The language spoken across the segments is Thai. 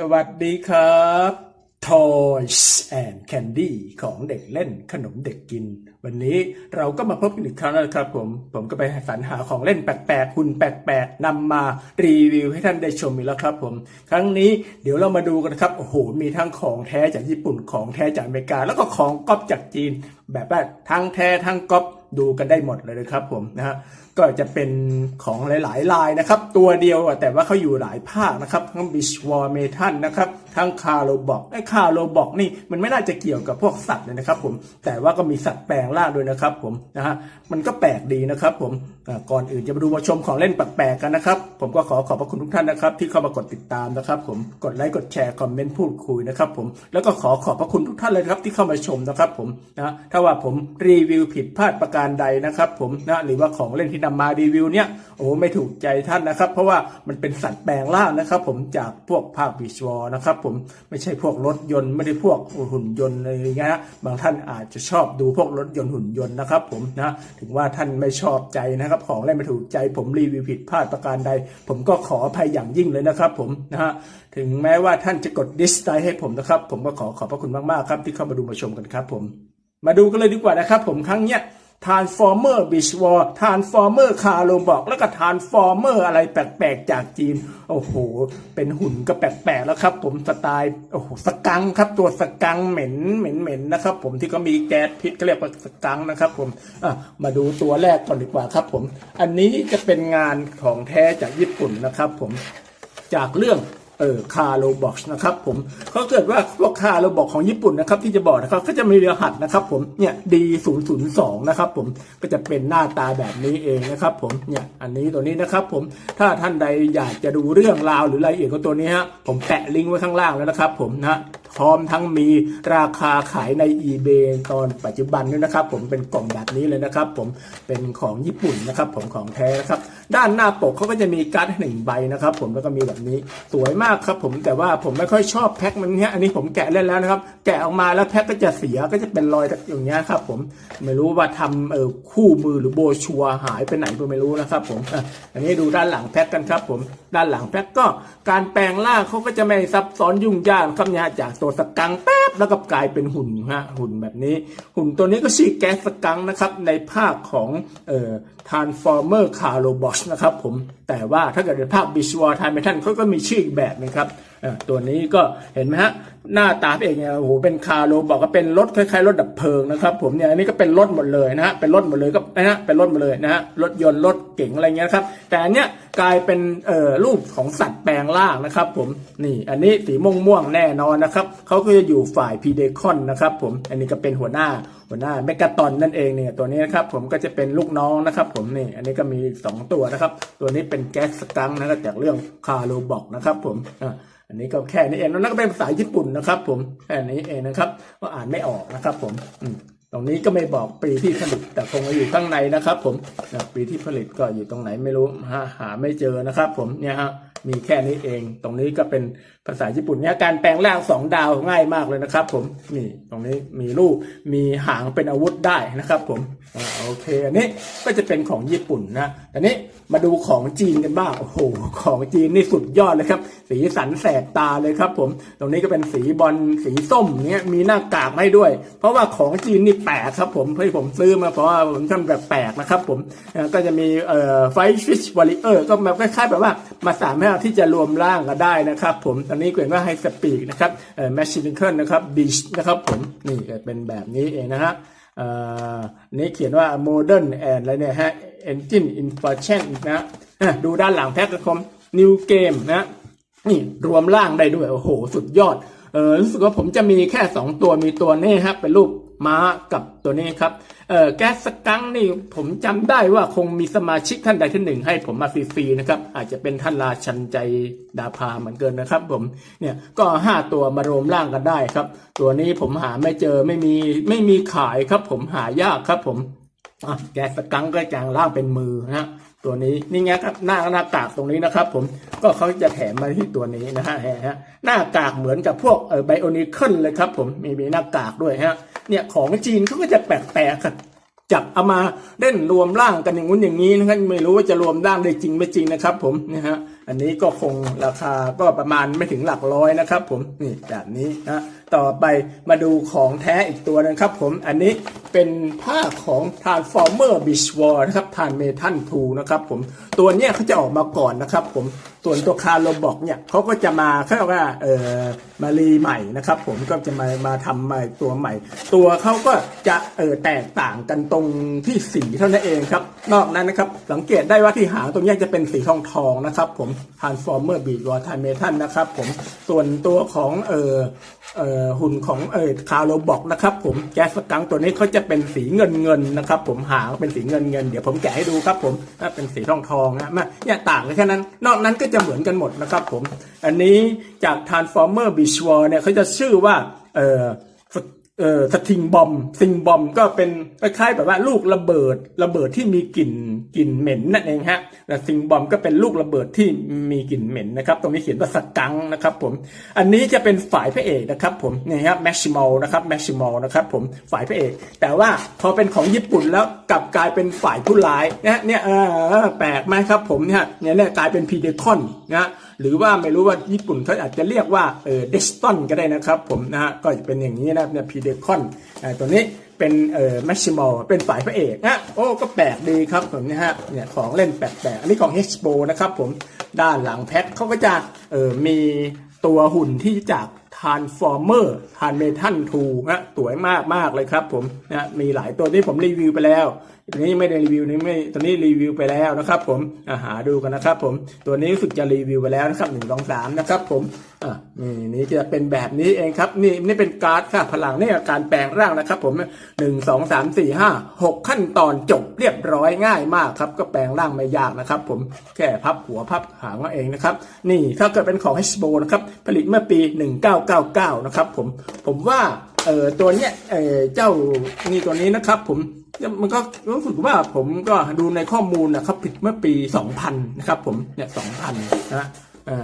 สวัสดีครับ Toys and Candy ของเด็กเล่นขนมเด็กกิน วันนี้เราก็มาพบกันอีกครั้งนะครับผม ผมก็ไปสรรหาของเล่นแปลกๆหุ่นแปลกๆนำมารีวิวให้ท่านได้ชมอีกแล้วครับผม ครั้งนี้เดี๋ยวเรามาดูกันนะครับ โอ้โห มีทั้งของแท้จากญี่ปุ่นของแท้จากอเมริกา แล้วก็ของก๊อปจากจีน แบบว่าทั้งแท้ทั้งก๊อปดูกันได้หมดเลยนะครับผมนะฮะ ก็จะเป็นของหลายๆลายนะครับ ตัวเดียวแต่ว่าเขาอยู่หลายภาคนะครับ ทั้งบิชวอร์เมทันนะครับทั้งคาโรบอกไอ้คาโรบอกนี่มันไม่น่าจะเกี่ยวกับพวกสัตว์เลยนะครับผมแต่ว่าก็มีสัตว์แปลงร่างด้วยนะครับผมนะฮะมันก็แปลกดีนะครับผม ก่อนอื่นจะมาดูมาชมของเล่นแปลกๆกันนะครับ ผมก็ขอขอบพระคุณทุกท่านนะครับ ที่เข้ามากดติดตามนะครับ ผมกดไลค์กดแชร์คอมเมนต์พูดคุยนะครับ ผมแล้วก็ขอขอบพระคุณทุกท่านเลยครับที่เข้ามาชมนะครับ ผมนะถ้าว่าผมรีวิวผิดพลาดประการใดนะครับ ผมนะหรือว่าของเล่นที่นำมารีวิวเนี่ยโอ้ไม่ถูกใจท่านนะครับ เพราะว่ามันเป็นสัตว์แปลงร่างนะครับ ผมจากพวกภาคบิชวอนะครับผมไม่ใช่พวกรถยนต์ไม่ได้พวกหุ่นยนต์อะไรเงี้ยนะบางท่านอาจจะชอบดูพวกรถยนต์หุ่นยนต์นะครับ ผมนะถึงว่าท่านไม่ชอบใจนะครับของเล่นไม่ถูกใจผมรีวิวผิดพลาดประการใด ผมก็ขออภัยอย่างยิ่งเลยนะครับ ผมนะฮะถึงแม้ว่าท่านจะกดดิสไลค์ให้ผมนะครับ ผมก็ขอขอบพระคุณมากๆครับที่เข้ามาดูมาชมกันครับ ผม มาดูกันเลยดีกว่านะครับ ผมครั้งเนี้ย Transformer Beach War Transformer คาร์โลบอก แล้วก็ Transformer อะไรแปลกๆจากจีน โอ้โห เป็นหุ่นก็แปลกๆแล้วครับ ผมสไตล์โอ้โหสกังครับตัวสกังเหม็นเหม็นเหม็นนะครับ ผมที่เขามีแก๊สพิษก็เรียกว่าสกังนะครับ ผมอะมาดูตัวแรกก่อนดีกว่าครับ ผม อันนี้จะเป็นงานของแท้จากญี่ปุ่นนะครับ ผมจากเรื่อง เออคาร์โลบ็อกนะครับผมเขาเกิดว่าพวกคาร์โลบ็อกของญี่ปุ่นนะครับที่จะบอกนะครับก็จะมีรหัดนะครับผมเนี่ย D002 นะครับผมก็จะเป็นหน้าตาแบบนี้เองนะครับผมเนี่ยอันนี้ตัวนี้นะครับผมถ้าท่านใดอยากจะดูเรื่องราวหรือรายละเอียดของตัวนี้ฮะผมแปะลิงก์ไว้ข้างล่างแล้วนะครับผมนะ พร้อมทั้งมีราคาขายใน eBay ตอนปัจจุบันด้วยนะครับ ผมเป็นกล่องแบบนี้เลยนะครับ ผมเป็นของญี่ปุ่นนะครับผมของแท้นะครับ ด้านหน้าปกเขาก็จะมีการ์ดหนึ่งใบนะครับ ผมแล้วก็มีแบบนี้สวยมากครับผมแต่ว่าผมไม่ค่อยชอบแพ็คมันเนี้ยอันนี้ผมแกะเล่นแล้วนะครับ แกะออกมาแล้วแพ็คก็จะเสียก็จะเป็นรอยอย่างเงี้ยครับ ผมไม่รู้ว่าทำเออคู่มือหรือโบชัวหายไปไหนก็ไม่รู้นะครับ ผมอันนี้ดูด้านหลังแพ็คกันครับ ผมด้านหลังแพ็คก็การแปลงร่างเขาก็จะไม่ซับซ้อนยุ่งยากครับเนี่ยจากตัวสกังแป๊บแล้วก็กลายเป็นหุ่นฮะหุ่นแบบนี้ หุ่นตัวนี้ก็ชื่อแก๊สสกังนะครับในภาคของเอ่อ Transformer c a r o b o t นะครับผมแต่ว่าถ้าเกิดในภาค b i s h w a r Time Titan เขาก็มีชื่ออีกแบบนึงครับอะตัวนี้ก็เห็นไหมฮะหน้าตาเองเนี่ยโอ้โหเป็นคาร์โลบอกว่าเป็นรถคล้ายๆรถดับเพลิงนะครับผมเนี่ยอันนี้ก็เป็นรถหมดเลยนะฮะเป็นรถหมดเลยก็นะฮะเป็นรถหมดเลยนะฮะรถยนต์รถเก๋งอะไรเงี้ยครับแต่อันเนี้ยกลายเป็นเอ่อรูปของสัตว์แปลงร่างนะครับผมนี่อันนี้สีม่วงม่วงแน่นอนนะครับเขาก็จะอยู่ฝ่ายพีเดคอนนะครับผมอันนี้ก็เป็นหัวหน้าหัวหน้าเมกาตอนนั่นเองเนี่ยตัวนี้นะครับผมก็จะเป็นลูกน้องนะครับผมนี่ อันนี้ก็มี2ตัวนะครับ ตัวนี้เป็นแก๊สสตังนะครับจากเรื่องคาร์โลบอกนะครับผมอะอันนี้ก็แค่นี้เองแล้วนั่นก็เป็นภาษาญี่ปุ่นนะครับ ผมแค่นี้เองนะครับก็อ่านไม่ออกนะครับ ผมอืม รงนี้ก็ไม่บอกปีที่ผลิต แต่คงอยู่ข้างในนะครับ ผมปีที่ผลิตก็อยู่ตรงไหนไม่รู้หาหาไม่เจอนะครับ ผมเนี่ยฮะมีแค่นี้เอง ตรงนี้ก็เป็นภาษาญี่ปุ่นเนี่ยการแปลงร่างสองดาวง่ายมากเลยนะครับ ผมนี่ตรงนี้มีลูกมีหางเป็นอาวุธได้นะครับ ผมอโอเค อันนี้ก็จะเป็นของญี่ปุ่นนะอันนี้มาดูของจีนกันบ้างโอ้โหของจีนนี่สุดยอดเลยครับ สีสันแสบตาเลยครับ ผม ตรงนี้ก็เป็นสีบอลสีส้มเนี้ยมีหน้ากากให้ด้วย เพราะว่าของจีนนี่แปลกครับผมที่ผมซื้อมาเพราะว่าผมทำแบบแปลกนะครับผมก็จะมีเอ่อไฟฟิชวอลเลอร์ก็แบบคล้ายๆแบบว่ามาสามารถที่จะรวมร่างกันได้นะครับผมตอนนี้เขียนว่าไฮสปีกนะครับเอ่อแมชชีนเคิลนะครับบีชนะครับผมนี่เป็นแบบนี้เองนะฮะเอ่อนี่เขียนว่า modern and อะไรเนี่ยฮะ engine infusion นะอะดูด้านหลังแพ็คกระคม new game นะนี่รวมร่างได้ด้วย โอ้โห สุดยอดเออรู้สึกว่าผมจะมีแค่ 2 ตัวมีตัวนี้ครับเป็นรูป ม้ากับตัวนี้ครับเอ่อแก๊สสกังนี่ผมจำได้ว่าคงมีสมาชิกท่านใดท่านหนึ่ง ให้ผมมาฟรีๆนะครับ อาจจะเป็นท่านราชันใจดาพาเหมือนเกินนะครับ ผมเนี่ยก็ 5 ตัวมารวมร่างกันได้ครับ ตัวนี้ผมหาไม่เจอไม่มีไม่มีขายครับ ผมหายากครับ ผมอะแกะสกังก็จางล่างเป็นมือนะฮะตัวนี้นี่ไงครับหน้าหน้ากากตรงนี้นะครับ ผมก็เขาจะแถมมาที่ตัวนี้นะฮะฮะหน้ากากเหมือนกับพวกเออไบโอนิเคิลเลยครับ ผมมีมีหน้ากากด้วยฮะเนี่ยของจีนเขาก็จะแปลกๆครับจับเอามาเล่นรวมร่างกันอย่างนู้นอย่างนี้นะครับไม่รู้ว่าจะรวมร่างได้จริงไม่จริงนะครับ ผมนะฮะ อันนี้ก็คงราคาก็ประมาณไม่ถึงหลักร้อยนะครับ ผมนี่แบบนี้นะต่อไปมาดูของแท้อีกตัวนะครับ ผมอันนี้เป็นผ้าของ Transformer Beach War นะครับทานเมทัลทูนะครับ ผมตัวเนี้ยเขาจะออกมาก่อนนะครับ ผมส่วนตัวคาร์โลบอกเนี่ยเขาก็จะมาเขาเรียกว่าเออมารีใหม่นะครับ ผมก็จะมามาทำใหม่ตัวใหม่ ตัวเขาก็จะเออแตกต่างกันตรงที่สีเท่านั้นเองครับ นอกนั้นนะครับ สังเกตได้ว่าที่หางตรงเนี้ยจะเป็นสีทองทองนะครับ ผม Transformer Beach War ทานเมทัลนะครับ ผมส่วนตัวของเออเอ่อหุ่นของเออคาร์โลบอกนะครับ ผมแก๊สกังตัวนี้เขาจะเป็นสีเงินเงินนะครับ ผมหางเป็นสีเงินเงินเดี๋ยวผมแกะให้ดูครับ ผมอะเป็นสีทองทองนะมาเนี่ยต่างกันแค่นั้น นอกนั้นก็จะเหมือนกันหมดนะครับ ผม อันนี้จาก Transformer Beach War เนี่ยเขาจะชื่อว่าเออ เอ่อสทิงบอมซิงบอมก็เป็นคล้ายๆแบบว่าลูกระเบิดระเบิดที่มีกลิ่นกลิ่นเหม็นนั่นเองฮะแต่ซิงบอมก็เป็นลูกระเบิดที่มีกลิ่นเหม็นนะครับ ตรงนี้เขียนว่าสกังนะครับผมอันนี้จะเป็นฝ่ายพระเอกนะครับผมนี่ครับแมชชิมอลนะครับแมชชิมอลนะครับผมฝ่ายพระเอก แต่ว่าพอเป็นของญี่ปุ่นแล้วกลับกลายเป็นฝ่ายผู้ร้ายนะเนี่ยเออแปลกไหมครับผมเนี่ยเนี่ยกลายเป็นพีเดคอนนะ หรือว่าไม่รู้ว่าญี่ปุ่นเขาอาจจะเรียกว่าเออเดสตันก็ได้นะครับผมนะฮะก็จะเป็นอย่างนี้นะเนี่ยพีเดคอนตัวนี้เป็นเอ่อแมชชิมอลเป็นฝ่ายพระเอกนะโอ้ก็แปลกดีครับผมนะฮะเนี่ยของเล่นแปลกๆ อันนี้ของ h โ p o นะครับผมด้านหลังแพ็คเขาก็จะเอ่อมีตัวหุ่นที่จาก Transformer ทานเมทัลทูนะสวยมากมากเลยครับผมนะมีหลายตัวที่ผมรีวิวไปแล้วตัวนี้ไม่ได้รีวิวนี่ไม่ตัวนี้รีวิวไปแล้วนะครับ ผมอาหาดูกันนะครับ ผมตัวนี้รู้สึกจะรีวิวไปแล้วนะครับหนึ่งสองสามนะครับ ผมอ่านี่นี่จะเป็นแบบนี้เองครับ นี่นี่เป็นการ์ดค่ะพลังนี่การแปลงร่างนะครับ ผมหนึ่งสองสามสี่ห้าหกขั้นตอนจบเรียบร้อยง่ายมากครับ ก็แปลงร่างไม่ยากนะครับ ผมแค่พับหัวพับหางเอาเองนะครับ นี่ถ้าเกิดเป็นของ h b o นะครับ ผลิตเมื่อปี 1999 นะครับ ผมผมว่าเออตัวเนี้ยเออเจ้านี่ตัวนี้นะครับ ผมมันก็รู้สึกว่าผมก็ดูในข้อมูลนะครับผิดเมื่อปี 2000 นะครับ ผมเนี่ย 2000 นะ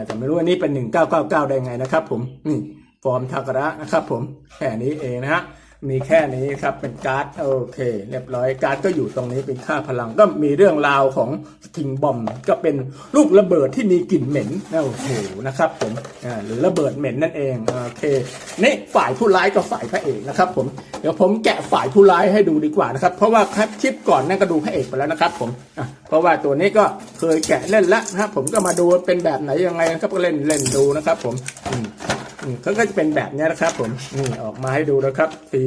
แต่ไม่รู้อันนี้เป็น 1999 ได้ไงนะครับผมนี่ฟอร์มทากระนะครับผมแค่นี้เองนะฮะมีแค่นี้ครับเป็นการ์ดโอเค เรียบร้อยการ์ดก็อยู่ตรงนี้เป็นค่าพลังก็มีเรื่องราวของทิงบอมก็เป็นลูกระเบิดที่มีกลิ่นเหม็นนะโอ้โหนะครับผมอ่าหรือระเบิดเหม็นนั่นเองโอเคนี่ฝ่ายผู้ร้ายกับฝ่ายพระเอกนะครับผมเดี๋ยวผมแกะฝ่ายผู้ร้ายให้ดูดีกว่านะครับเพราะว่าครับคลิปก่อนนั่นก็ดูพระเอกไปแล้วนะครับผมอะเพราะว่าตัวนี้ก็ เคยแกะเล่นละนะครับผมก็มาดูเป็นแบบไหนยังไงนะครับก็เล่นเล่นดูนะครับผมอืมอืมเขาก็จะเป็นแบบนี้นะครับ ผมนี่ออกมาให้ดูนะครับ สี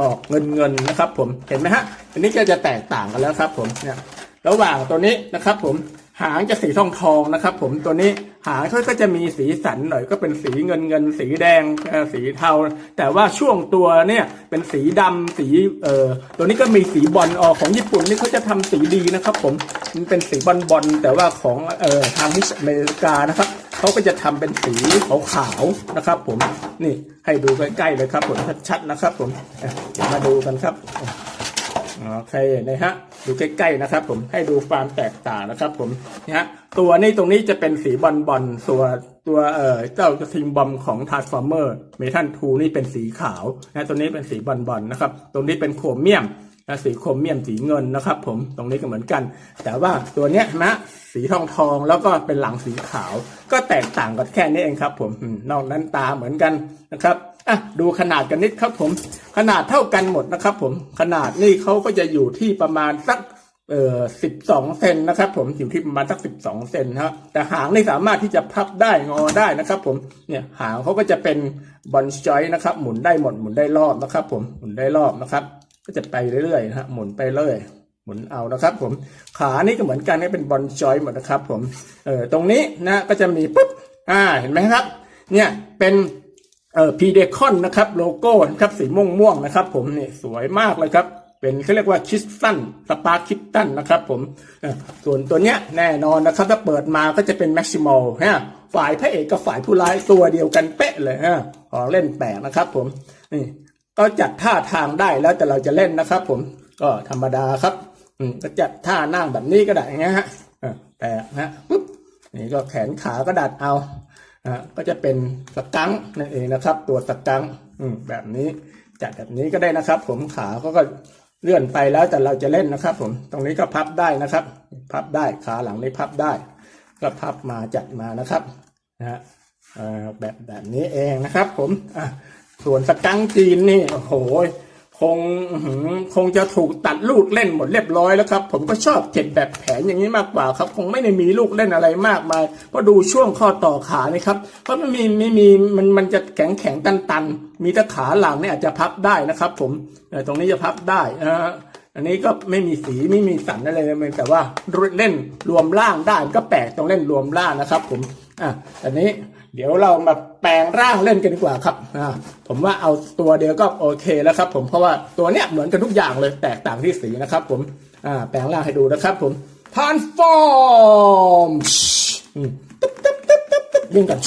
ออกเงินเงินนะครับ ผมเห็นไหมฮะอันนี้ก็จะแตกต่างกันแล้วครับ ผมเนี่ยระหว่างตัวนี้นะครับ ผมหางจะสีทองทองนะครับ ผมตัวนี้ หางเขาก็จะมีสีสันหน่อยก็เป็นสีเงินเงินสีแดงสีเทา แต่ว่าช่วงตัวเนี่ยเป็นสีดำสีเอ่อตัวนี้ก็มีสีบอลออของญี่ปุ่นนี่เขาจะทำสีดีนะครับ ผมมันเป็นสีบอลบอลแต่ว่าของเอ่อทางอเมริกานะครับเขาก็จะทำเป็นสีขาวๆนะครับ ผมนี่ให้ดูใกล้ๆเลยครับผมชัดๆนะครับ ผมมาดูกันครับ โอเคนะฮะดูใกล้ๆนะครับ ผมให้ดูความแตกต่างนะครับ ผมนะฮะตัวนี้ตรงนี้จะเป็นสีบอลบอลๆตัวตัวเอ่อเจ้าทิงบอมของ Transformer เมทัลทูนี่เป็นสีขาวนะตัวนี้เป็นสีบอลบอลนะครับ ตรงนี้เป็นโครเมียมนะสีโครเมียมสีเงินนะครับ ผมตรงนี้ก็เหมือนกัน แต่ว่าตัวเนี้ยนะสีทองทองแล้วก็เป็นหลังสีขาว ก็แตกต่างกันแค่นี้เองครับ ผมอืมนอกนั้นตาเหมือนกันนะครับ อะดูขนาดกันนิดครับผม ขนาดเท่ากันหมดนะครับ ผมขนาดนี่เขาก็จะอยู่ที่ประมาณสักเอ่อสิบสองเซนนะครับ ผมอยู่ที่ประมาณสักสิบสองเซนนะแต่หางนี่สามารถที่จะพับได้งอได้นะครับ ผมเนี่ยหางเขาก็จะเป็นบอลจอยนะครับ หมุนได้หมดหมุนได้รอบนะครับ ผมหมุนได้รอบนะครับ ก็จะไปเรื่อยๆนะฮะหมุนไปเรื่อยหมุนเอานะครับ ผมขานี่ก็เหมือนกันนี่เป็นบอลจอยหมดนะครับ ผมเอ่อตรงนี้นะก็จะมีปุ๊บอ่าเห็นไหมครับ เนี่ยเป็น เอ่อพีเดคอนนะครับโลโก้นะครับสีม่วงม่วงๆนะครับ ผมนี่สวยมากเลยครับ เป็นเขาเรียกว่าคิสตันสปาร์คิสตันนะครับผมส่วนตัวเนี้ยแน่นอนนะครับ ถ้าเปิดมาก็จะเป็นแม็กซิมอลฮะฝ่ายพระเอกกับฝ่ายผู้ร้ายตัวเดียวกันเป๊ะเลยฮะของเล่นแปลกนะครับ ผมนี่ก็จัดท่าทางได้แล้วแต่เราจะเล่นนะครับ ผมก็ธรรมดาครับ อืมก็จัดท่านั่งแบบนี้ก็ได้เงี้ยฮะแปะนะปุ๊บนี่ก็แขนขาก็ดัดเอา อะก็จะเป็นสกังค์นั่นเองนะครับ ตัวสกังค์แบบนี้จัดแบบนี้ก็ได้นะครับ ผมขาเขาก็เลื่อนไปแล้วแต่เราจะเล่นนะครับ ผมตรงนี้ก็พับได้นะครับ พับได้ขาหลังนี้พับได้ ก็พับมาจัดมานะครับนะฮะแบบแบบนี้เองนะครับ ผมอะส่วนสกังจีนนี่โอ้โห คงคงจะถูกตัดลูกเล่นหมดเรียบร้อยแล้วครับ ผมก็ชอบเก็บแบบแผนอย่างนี้มากกว่าครับ คงไม่ได้มีลูกเล่นอะไรมากมายเพราะดูช่วงข้อต่อขานี่ครับเพราะมันมีไม่มีมันมันจะแข็งแข็งตันตันมีแต่ขาหลังเนี่ยอาจจะพับได้นะครับ ผมตรงนี้จะพับได้นะฮะอันนี้ก็ไม่มีสีไม่มีสันอะไรเลยแต่ว่าเล่นรวมร่างได้ก็แปลกตรงเล่นรวมร่างนะครับ ผม อะอันนี้เดี๋ยวเรามาแปลงร่างเล่นกันดีกว่าครับอ่าผมว่าเอาตัวเดียวก็โอเคแล้วครับ ผมเพราะว่าตัวเนี้ยเหมือนกันทุกอย่างเลยแตกต่างที่สีนะครับ ผมอ่าแปลงร่างให้ดูนะครับ ผม transform อืมตึ๊บตึ๊บตึ๊บตึ๊บตึ๊บยิงกัน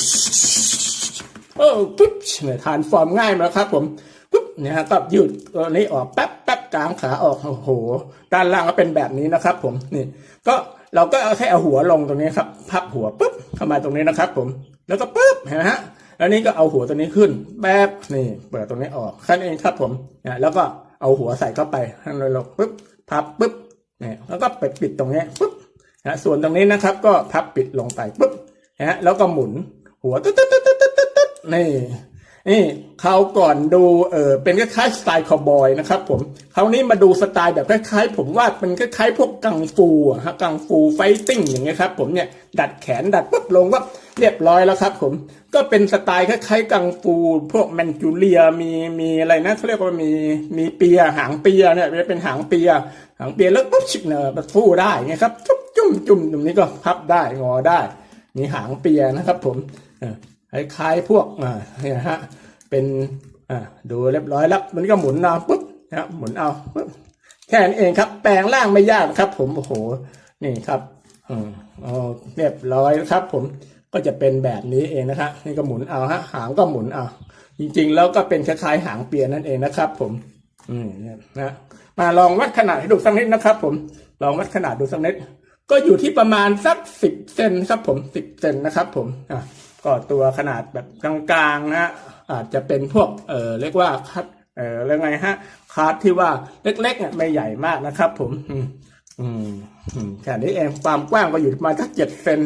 เออปุ๊บเนี่ยทานฟอร์มง่ายมาแล้วครับ ผมปุ๊บเนี่ยฮะก็ยืดตัวนี้ออกแป๊บแป๊บกลางขาออกโอ้โหด้านล่างก็เป็นแบบนี้นะครับ ผมนี่ ก็เราก็เอาแค่เอาหัวลงตรงนี้ครับ พับหัวปุ๊บ เข้ามาตรงนี้นะครับ ผม แล้วก็ปุ๊บเห็นไหมฮะแล้วนี้ก็เอาหัวตัวนี้ขึ้นแป๊บนี่เปิดตรงนี้ออกแค่นั้นเองครับผมนะแล้วก็เอาหัวใส่เข้าไปให้เราลงปุ๊บพับปุ๊บนี่แล้วก็ไปปิดตรงนี้ปุ๊บนะส่วนตรงนี้นะครับ ก็พับปิดลงไปปุ๊บนะฮะแล้วก็หมุนหัวตึ๊ดตึ๊ดตึ๊ดตึ๊ดตึ๊ดตึ๊ดนี่ นี่เขาก่อนดูเออเป็นคล้ายๆสไตล์คาวบอยนะครับผมคราวนี้มาดูสไตล์แบบคล้ายๆ ผมว่าเป็นคล้ายๆพวกกังฟูฮะกังฟูไฟติ้งอย่างเงี้ยครับผมเนี่ยดัดแขนดัดปุ๊บลงว่าเรียบร้อยแล้วครับผมก็เป็นสไตล์คล้ายๆกังฟู พวกแมนจูเลียมีมีอะไรนะเขาเรียกว่ามีมีเปียหางเปียเนี่ยเป็นหางเปีย หางเปียแล้วปุ๊บชิบเนอร์ฟูได้ไงครับจุ๊บจุ่มจุ่มตรงนี้ก็พับได้งอได้ มีหางเปียนะครับผมเออ คล้ายๆพวกอ่าเนี่ยฮะเป็นอ่าดูเรียบร้อยแล้ว มันก็หมุนเอาปุ๊บนะครับหมุนเอาปุ๊บแค่นั้นเองครับ แปลงร่างไม่ยากครับ ผมโอ้โหนี่ครับอืมเอาเรียบร้อยครับ ผมก็จะเป็นแบบนี้เองนะครับนี่ก็หมุนเอาฮะหางก็หมุนเอาจริงๆ แล้วก็เป็นคล้ายๆหางเปียนั่นเองนะครับ ผม อืมนะมาลองวัดขนาดให้ดูสักนิดนะครับ ผมลองวัดขนาดดูสักนิดก็อยู่ที่ประมาณสักสิบเซนครับ ผมสิบเซนนะครับ ผมอะ ก็ตัวขนาดแบบกลางๆนะฮะอาจจะเป็นพวกเออเรียกว่าคัดเออเรียกไงฮะคาร์ดที่ว่าเล็กๆเนี่ยไม่ใหญ่มากนะครับผมอืมอืมแค่นี้เองความกว้างก็อยู่ประมาณสักเจ็ดเซน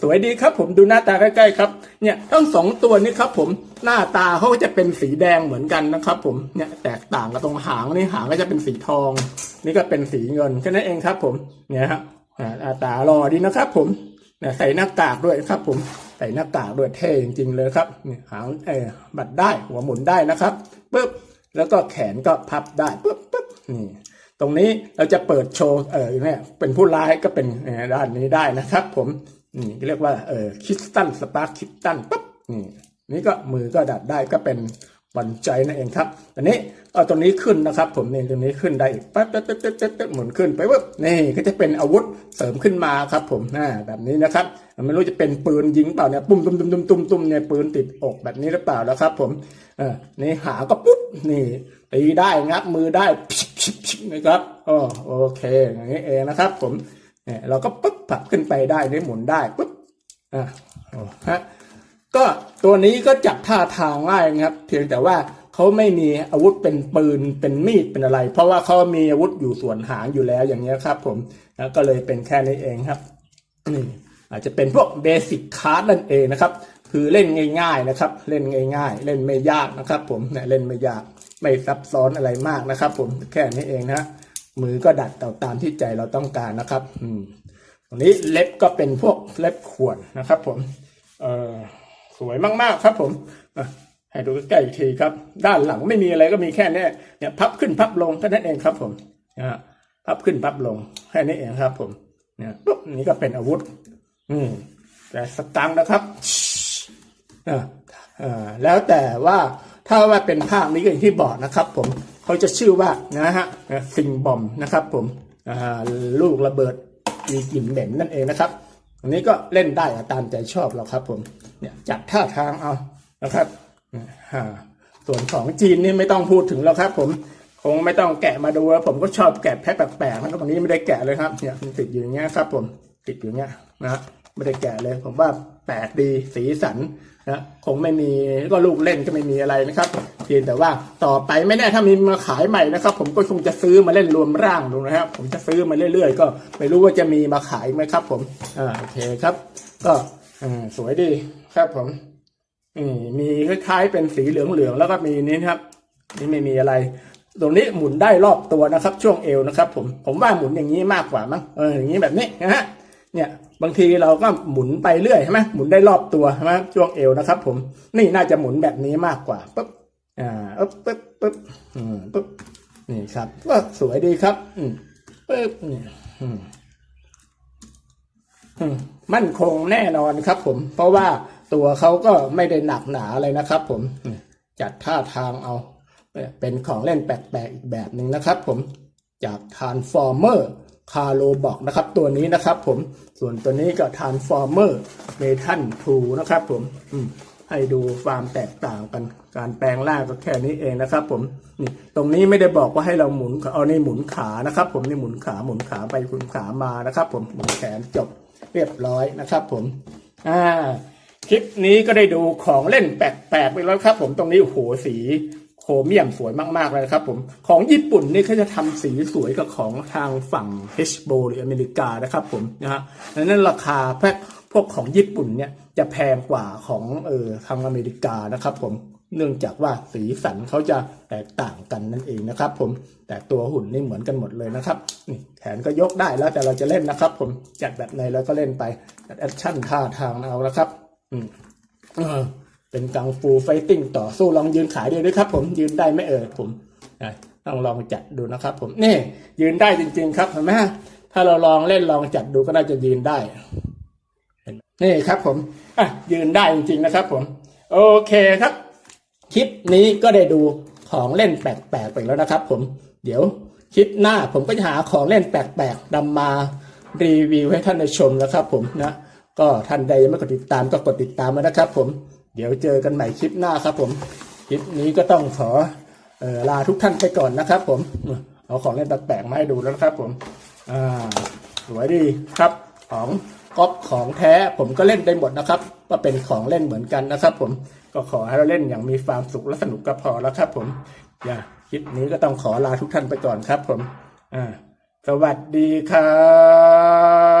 สวยดีครับผมดูหน้าตาใกล้ๆครับ เนี่ยทั้งสองตัวนี้ครับ ผมหน้าตาเขาจะเป็นสีแดงเหมือนกันนะครับ ผมเนี่ยแตกต่างกับตรงหางนี่หางก็จะเป็นสีทอง นี่ก็เป็นสีเงินแค่นั้นเองครับ ผมเนี่ยฮะอ่าหน้าตารอดีนะครับ ผมเนี่ยใส่หน้ากากด้วยครับ ผม ส่หน้ากากด้วยเท่จริงๆเลยครับนี่หางเออบัดได้หัวหมุนได้นะครับปึ๊บแล้วก็แขนก็พับได้ปึ๊บปึ๊บนี่ตรงนี้เราจะเปิดโชว์เออเนี่ยเป็นผู้ร้ายก็เป็นด้านนี้ได้นะครับ ผมนี่เรียกว่าเออคิสตันสปาร์คคิสตันปึ๊บนี่นี่ก็มือก็ดัดได้ก็เป็น วันใจนั่นเองครับตอนนี้เอาตรงนี้ขึ้นนะครับ ผมนี่ตรงนี้ขึ้นได้อีกปั๊บปั๊บปั๊บปั๊บปั๊บหมุนขึ้นไปปุ๊บนี่ก็จะเป็นอาวุธเสริมขึ้นมาครับผมอ่าแบบนี้นะครับไม่รู้จะเป็นปืนยิงเปล่าเนี่ยปุ้มตุ้มตุ้มตุ้มตุ้มตุ้มเนี่ยปืนติดอกแบบนี้หรือเปล่าแล้วครับ ผมเออนี่หาก็ปุ๊บนี่ตีได้งับมือได้พิบพิบนะครับอ๋อโอเคอย่างนี้เองนะครับ ผมเนี่ยเราก็ปุ๊บผลักขึ้นไปได้นี่หมุนได้ปุ๊บอ่าโอ้ฮะ ก็ตัวนี้ก็จับท่าทางง่ายนะครับ เพียงแต่ว่าเขาไม่มีอาวุธเป็นปืนเป็นมีดเป็นอะไร เพราะว่าเขามีอาวุธอยู่ส่วนหางอยู่แล้วอย่างเงี้ครับ ผมแล้วก็เลยเป็นแค่นี้เองครับนี่อาจจะเป็นพวกเบสิกคาร์ดนั่นเองนะครับ คือเล่นง่าย ๆนะครับ เล่นง่าย ๆ เล่นไม่ยากนะครับ ผมเนี่ยเล่นไม่ยากไม่ซับซ้อนอะไรมากนะครับ ผมแค่นี้เองนะมือก็ดัดตตามที่ใจเราต้องการนะครับ อืมตรงนี้เล็บก็เป็นพวกเล็บข่วดนะครับ ผม เออ สวยมากๆครับผมให้ดูใกล้ๆอีกทีครับ ด้านหลังไม่มีอะไรก็มีแค่นี้เนี่ยพับขึ้นพับลงแค่นั้นเองครับผมนะฮะพับขึ้นพับลงแค่นี้เองครับ ผมเนี่ยปุ๊บนี่ก็เป็นอาวุธ อืมแต่สตังค์นะครับอ่าอ่าแล้วแต่ว่าถ้าว่าเป็นภาคนี้ก็อย่างที่บอกนะครับ ผมเขาจะชื่อว่านะฮะซิงบอมนะครับ ผมอ่าลูกระเบิดมีกลิ่นเหม็นนั่นเองนะครับ อันนี้ก็เล่นได้ตามใจชอบเราครับผมเนี่ยจัดท่าทางเอานะครับอ่าส่วนของจีนนี่ไม่ต้องพูดถึงแล้วครับ ผมคงไม่ต้องแกะมาดูแล้วผมก็ชอบแกะแพ็คแปลกๆนะครับตรงนี้ไม่ได้แกะเลยครับเนี่ยมันติดอยู่อย่างเงี้ยครับ ผมติดอยู่อย่างเงี้ยนะฮะไม่ได้แกะเลย ผมว่าแปลกดีสีสัน นะคงไม่มีก็ลูกเล่นก็ไม่มีอะไรนะครับ เพียงแต่ว่าต่อไปไม่แน่ถ้ามีมาขายใหม่นะครับ ผมก็คงจะซื้อมาเล่นรวมร่างดูนะครับ ผมจะซื้อมาเรื่อยๆ ก็ไม่รู้ว่าจะมีมาขายไหมครับ ผมอ่าโอเคครับ ก็อ่าสวยดีครับ ผมอืมมีคล้ายๆเป็นสีเหลืองๆแล้วก็มีนี้ครับ นี่ไม่มีอะไรตรงนี้หมุนได้รอบตัวนะครับ ช่วงเอวนะครับ ผมผมว่าหมุนอย่างนี้มากกว่ามั้งเอออย่างนี้แบบนี้นะฮะเนี่ย บางทีเราก็หมุนไปเรื่อยใช่ไหมหมุนได้รอบตัวใช่ไหมช่วงเอวนะครับ ผมนี่น่าจะหมุนแบบนี้มากกว่าปุ๊บอ่าปึ๊บปึ๊บปึ๊บอืมปึ๊บนี่ครับก็สวยดีครับ อืมปึ๊บเนี่ยอืมมมั่นคงแน่นอนครับ ผม เพราะว่าตัวเขาก็ไม่ได้หนักหนาอะไรนะครับผมอืมจัดท่าทางเอา เป็นของเล่นแปลกๆอีกแบบหนึ่งนะครับ ผมจาก Transformer คาร์โลบอกนะครับ ตัวนี้นะครับผมส่วนตัวนี้ก็ Transformer เมทัลทูนะครับผมอืมให้ดูความแตกต่างกันการแปลงร่างก็แค่นี้เองนะครับ ผมนี่ตรงนี้ไม่ได้บอกว่าให้เราหมุนเอานี่หมุนขานะครับ ผมนี่หมุนขาหมุนขาไปหมุนขามานะครับ ผมหมุนแขนจบเรียบร้อยนะครับ ผมอ่าคลิปนี้ก็ได้ดูของเล่นแปลกๆไปแล้วครับ ผมตรงนี้โอ้โหสี โครเมียมสวยมากๆเลยครับผมของญี่ปุ่นนี่เขาจะทำสีสวยกับของทางฝั่งเฮชโบหรืออเมริกานะครับผมนะฮะดังนั้นราคาพวกพวกของญี่ปุ่นเนี่ยจะแพงกว่าของเออทางอเมริกานะครับผมเนื่องจากว่าสีสันเขาจะแตกต่างกันนั่นเองนะครับผมแต่ตัวหุ่นนี่เหมือนกันหมดเลยนะครับนี่แขนก็ยกได้แล้วแต่เราจะเล่นนะครับ ผมจัดแบบไหนเราก็เล่นไปจัดแอคชั่นท่าทางเอานะครับ อืม เป็นกังฟูไฟติ้งต่อสู้ลองยืนขายดูด้วยครับ ผมยืนได้ไหมเอ่ยผมต้องลองจัดดูนะครับ ผมนี่ยืนได้จริง ๆ ครับเห็นไหมถ้าเราลองเล่นลองจัดดูก็น่าจะยืนได้นี่ครับ ผมอะยืนได้จริงๆนะครับ ผม โอเคครับ คลิปนี้ก็ได้ดูของเล่นแปลกๆไปแล้วนะครับ ผมเดี๋ยวคลิปหน้าผมก็จะหาของเล่นแปลกๆนำมารีวิวให้ท่านได้ชมนะครับ ผมนะ ก็ท่านใดยังไม่กดติดตามก็กดติดตามมานะครับ ผม เดี๋ยวเจอกันใหม่คลิปหน้าครับผม คลิปนี้ก็ต้องขอออลาทุกท่านไปก่อนนะครับผม เอาของเล่นแปลกๆมาให้ดูแล้วครับผมอ่าสวยดีครับของก๊อปของแท้ผมก็เล่นได้หมดนะครับว่าเป็นของเล่นเหมือนกันนะครับผมก็ขอให้เราเล่นอย่างมีความสุขและสนุกก็พอแล้วครับผมอย่าคลิปนี้ก็ต้องขอลาทุกท่านไปก่อนครับผม อ่า สวัสดีครับ